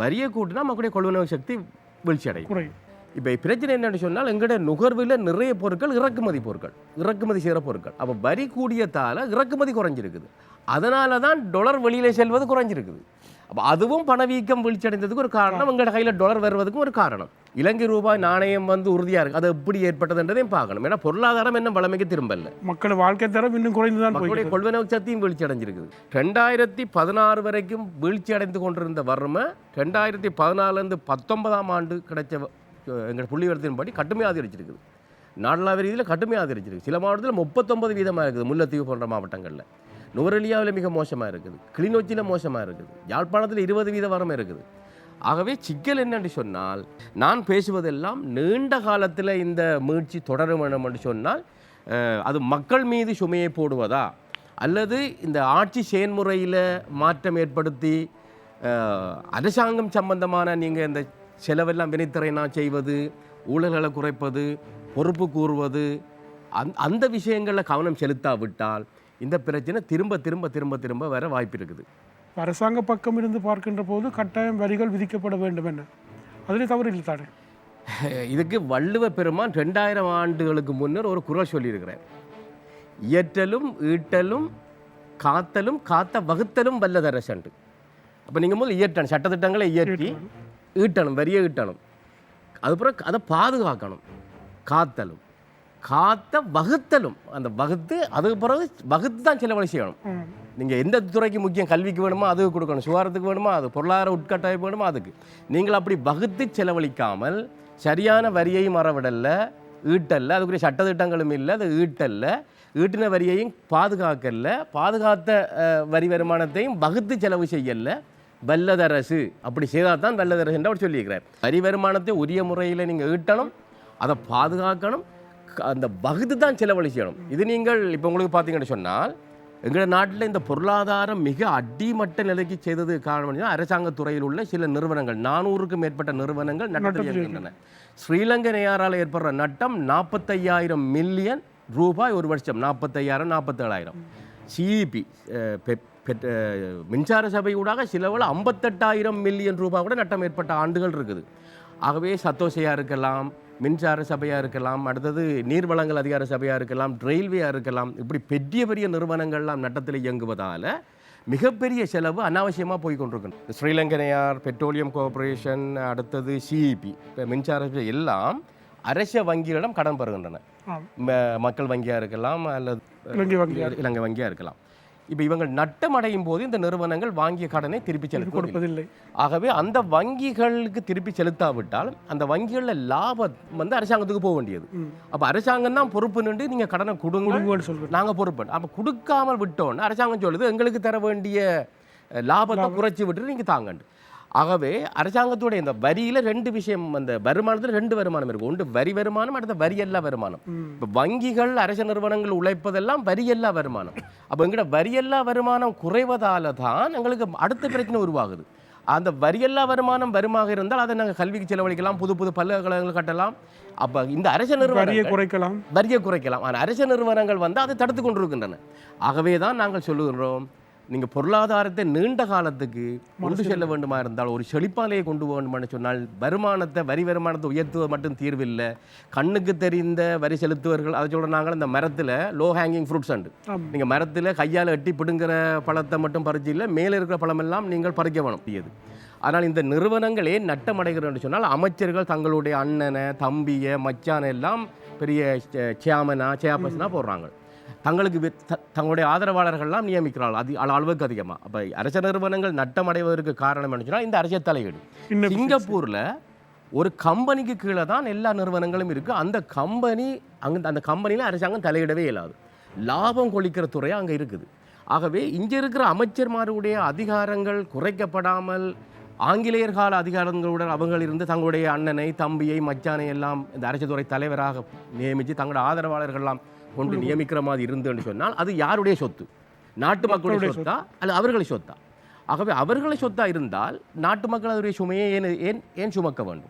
வரியை கூட்டினா மக்களுடைய கொள்வனவு சக்தி வீழ்ச்சி அடையும் இப்போ பிரச்சனை என்னன்னு சொன்னால் எங்களுடைய நுகர்வில் நிறைய பொருட்கள் இறக்குமதி பொருட்கள் இறக்குமதி செய்கிற பொருட்கள். அப்போ வரி கூடியதால் இறக்குமதி குறைஞ்சிருக்குது. அதனால தான் டொலர் வெளியில செல்வது குறைஞ்சிருக்குது. அப்போ அதுவும் பணவீக்கம் வீழ்ச்சி அடைந்ததுக்கு ஒரு காரணம். எங்களோட கையில் டொலர் வருவதுக்கும் ஒரு காரணம். இலங்கை ரூபாய் நாணயம் வந்து உறுதியாக இருக்குது அது எப்படி ஏற்பட்டதுன்றதையும் பார்க்கணும். ஏன்னா பொருளாதாரம் என்ன வளமைக்கு திரும்பல மக்கள் வாழ்க்கை தரம் இன்னும் குறைந்து தான் மக்களுடைய கொள்வனவு சக்தியும் வீழ்ச்சி அடைஞ்சிருக்குது ரெண்டாயிரத்தி பதினாறு வரைக்கும் வீழ்ச்சி அடைந்து கொண்டிருந்த வறுமை ரெண்டாயிரத்தி பதினாலுலேருந்து பத்தொன்பதாம் ஆண்டு கிடைச்ச எங்கள் புள்ளிவரத்தின்படி கட்டுமையாக அதிகரிச்சிருக்குது. நாடளாவிய ரீதியில் கட்டுமையாக அதிகரிச்சிருக்கு சில மாவட்டத்தில் முப்பத்தொன்பது வீதமாக இருக்குது முல்லைத்தீவு போன்ற மாவட்டங்களில். நுவரெலியாவில் மிக மோசமாக இருக்குது. கிளிநொச்சியில் மோசமாக இருக்குது. யாழ்ப்பாணத்தில் இருபது வீத வரம் இருக்குது. ஆகவே சிக்கல் என்னென்று சொன்னால் நான் பேசுவதெல்லாம் நீண்ட காலத்தில் இந்த மீழ்ச்சி தொடர வேண்டும் என்று சொன்னால் அது மக்கள் மீது சுமையை போடுவதா? அல்லது இந்த ஆட்சி செயல்முறையில் மாற்றம் ஏற்படுத்தி அரசாங்கம் சம்பந்தமான நீங்கள் இந்த செலவெல்லாம் வினைத்திறனா செய்வது ஊழல்களை குறைப்பது பொறுப்பு கூறுவது அந் அந்த விஷயங்களில் கவனம் செலுத்தாவிட்டால் இந்த பிரச்சனை திரும்ப திரும்ப திரும்ப திரும்ப வர வாய்ப்பு இருக்குது. அரசாங்க பக்கம் இருந்து பார்க்கின்ற போது கட்டாயம் வரிகள் விதிக்கப்பட வேண்டும் என்ன? அதில் தவறு இல்லை தானே? இதுக்கு வள்ளுவ பெருமான் ரெண்டாயிரம் ஆண்டுகளுக்கு முன்னர் ஒரு குரல் சொல்லியிருக்கிறார். இயற்றலும் ஈட்டலும் காத்தலும் காத்த வகுத்தலும் வல்லதரசண்டு. அப்போ நீங்கள் முதல் இயற்றணும் சட்டத்திட்டங்களை இயற்றி ஈட்டணும் வரியை ஈட்டணும். அதுக்கப்புறம் அதை பாதுகாக்கணும். காத்தலும். காத்த வகுத்தலும். அந்த வகுத்து அதுக்கு பிறகு வகுத்து தான் செலவழி செய்யணும். நீங்கள் எந்த துறைக்கு முக்கியம் கல்விக்கு வேணுமோ அதுக்கு கொடுக்கணும். சுகாரத்துக்கு வேணுமோ அது பொருளாதார உட்கட்டமைப்பு வேணுமோ அதுக்கு. நீங்கள் அப்படி வகுத்து செலவழிக்காமல் சரியான வரியையும் மறவிடல ஈட்டல்ல அதுக்குரிய சட்டத்திட்டங்களும் இல்லை அது ஈட்டல்ல ஈட்டின வரியையும் பாதுகாக்கல பாதுகாத்த வரி வருமானத்தையும் வகுத்து செலவு செய்யல வல்லதரசு அப்படி செய்தால் தான் வல்லதரசு என்று அவர் சொல்லியிருக்கிறார். வரி வருமானத்தை உரிய முறையில் நீங்கள் ஈட்டணும் அதை பாதுகாக்கணும் அந்த வகுத்து தான் செலவழி செய்யணும் இது நீங்கள் இப்போ உங்களுக்கு பார்த்தீங்கன்னு சொன்னால் எங்கள் நாட்டில் இந்த பொருளாதாரம் மிக அடிமட்ட நிலைக்கு செய்தது காரணம் என்னன்னா, அரசாங்கத் துறையில் உள்ள சில நிறுவனங்கள் நானூறுக்கும் மேற்பட்ட நிறுவனங்கள் நட்டத்தில் ஸ்ரீலங்கை நேயாரால் ஏற்படுற நட்டம் நாற்பத்தையாயிரம் மில்லியன் ரூபாய் ஒரு வருஷம் நாற்பத்தையாயிரம் நாற்பத்தேழாயிரம் சிஇபி மின்சார சபையூடாக சிலவில் ஐம்பத்தெட்டாயிரம் மில்லியன் ரூபாய் கூட நட்டம் ஏற்பட்ட ஆண்டுகள் இருக்குது. ஆகவே சத்தோசையாக இருக்கலாம் மின்சார சபையாக இருக்கலாம் அடுத்தது நீர்வளங்கள் அதிகார சபையாக இருக்கலாம் ரயில்வேயாக இருக்கலாம் இப்படி பெரிய பெரிய நிறுவனங்கள்லாம் நட்டத்தில் இயங்குவதால் மிகப்பெரிய செலவு அனாவசியமாக போய் கொண்டிருக்கு ஸ்ரீலங்கனையார் பெட்ரோலியம் கோஆபரேஷன் அடுத்தது சிஇபி இப்போ மின்சார சபை எல்லாம் அரச வங்கிகளிடம் கடன் பெறுகின்றன. மக்கள் வங்கியாக இருக்கலாம் அல்லது இலங்கை வங்கியாக இருக்கலாம். இப்போ இவங்கள் நட்டம் அடையும் போது இந்த நிறுவனங்கள் வாங்கிய கடனை திருப்பி செலுத்துவதில்லை. கொடுப்பதில்லை. ஆகவே அந்த வங்கிகளுக்கு திருப்பி செலுத்தாவிட்டால் அந்த வங்கிகளில் லாபம் வந்து அரசாங்கத்துக்கு போக வேண்டியது. அப்போ அரசாங்கம் தான் பொறுப்பு நின்று நீங்கள் கடனை கொடுங்க கொடுங்கன்னு சொல்கிறேன் நாங்கள் பொறுப்பு அப்போ கொடுக்காமல் விட்டோன்னு அரசாங்கம் சொல்லுது எங்களுக்கு தர வேண்டிய லாபத்தை குறைச்சி விட்டுட்டு நீங்கள் தாங்கண்டு. ஆகவே அரசாங்கத்துடைய இந்த வரியில் ரெண்டு விஷயம் அந்த வருமானத்தில் ரெண்டு வருமானம் இருக்கும். ஒன்று வரி வருமானம் அடுத்த வரியல்லா வருமானம். ம். இப்போ வங்கிகள் அரச நிறுவனங்கள் உழைப்பதெல்லாம் வரியல்லா வருமானம். அப்போ எங்கள்கிட்ட வரியல்லா வருமானம் குறைவதால தான் எங்களுக்கு அடுத்த பிரச்சனை உருவாகுது. அந்த வரியல்லா வருமானம் வருமாக இருந்தால் அதை நாங்கள் கல்விக்கு செலவழிக்கலாம் புது புது பல்கலைக்கழகங்கள் கட்டலாம். அப்போ இந்த அரச நிறுவனங்கள் குறைக்கலாம். வரியை குறைக்கலாம். ஆனால் அரச நிறுவனங்கள் வந்து அதை தடுத்து கொண்டிருக்கின்றன. ஆகவே தான் நாங்கள் சொல்லுகின்றோம் நீங்கள் பொருளாதாரத்தை நீண்ட காலத்துக்கு கொண்டு செல்ல வேண்டுமா இருந்தால் ஒரு செழிப்பாலையை கொண்டு வேண்டுமான்னு சொன்னால் வருமானத்தை வரி வருமானத்தை உயர்த்துவது மட்டும் தீர்வில்லை. கண்ணுக்கு தெரிந்த வரி செலுத்துவர்கள் அதை சொல்கிற நாங்கள் இந்த மரத்தில் லோ ஹேங்கிங் ஃப்ரூட்ஸ் ஆம். நீங்கள் மரத்தில் கையால் எட்டி பிடுங்குற பழத்தை மட்டும் பறிச்சு இல்லை மேலே இருக்கிற பழமெல்லாம் நீங்கள் பறிக்க வேணும். இது ஆனால் இந்த நிறுவனங்கள் ஏன் நட்டம் அடைகிறோம்னு சொன்னால் அமைச்சர்கள் தங்களுடைய அண்ணனை தம்பியை மச்சானை எல்லாம் பெரிய சேமனா சேப்பர்ஸ்னா போடுறாங்க. தங்களுக்கு தங்களுடைய ஆதரவாளர்கள்லாம் நியமிக்கிறார்கள் அது அள- அளவுக்கு அதிகமாக அப்போ அரச நிறுவனங்கள் நட்டம் அடைவதற்கு காரணம் என்ன சொன்னால் இந்த அரசியல் தலையீடு. சிங்கப்பூரில் ஒரு கம்பெனிக்கு கீழே தான் எல்லா நிறுவனங்களும் இருக்குது அந்த கம்பெனி அங்கே அந்த கம்பெனியில் அரசாங்கம் தலையிடவே இயலாது. லாபம் கொளிக்கிற துறையாக அங்கே இருக்குது. ஆகவே இங்கே இருக்கிற அமைச்சர்மாருடைய அதிகாரங்கள் குறைக்கப்படாமல் ஆங்கிலேயர் கால அதிகாரங்களுடன் அவங்கள் இருந்து தங்களுடைய அண்ணனை தம்பியை மச்சானை எல்லாம் இந்த அரசு துறை தலைவராக நியமித்து தங்களுடைய ஆதரவாளர்கள்லாம் கொண்டு நியமிக்கிற மாதிரி இருந்துன்னு சொன்னால் அது யாருடைய சொத்து? நாட்டு மக்களுடைய மக்களுடைய சொத்தா? அல்லது அவர்களை சொத்தா? ஆகவே அவர்களை சொத்தா இருந்தால் நாட்டு மக்கள் அதனுடைய சுமையை ஏன் ஏன் ஏன் சுமக்க வேண்டும்?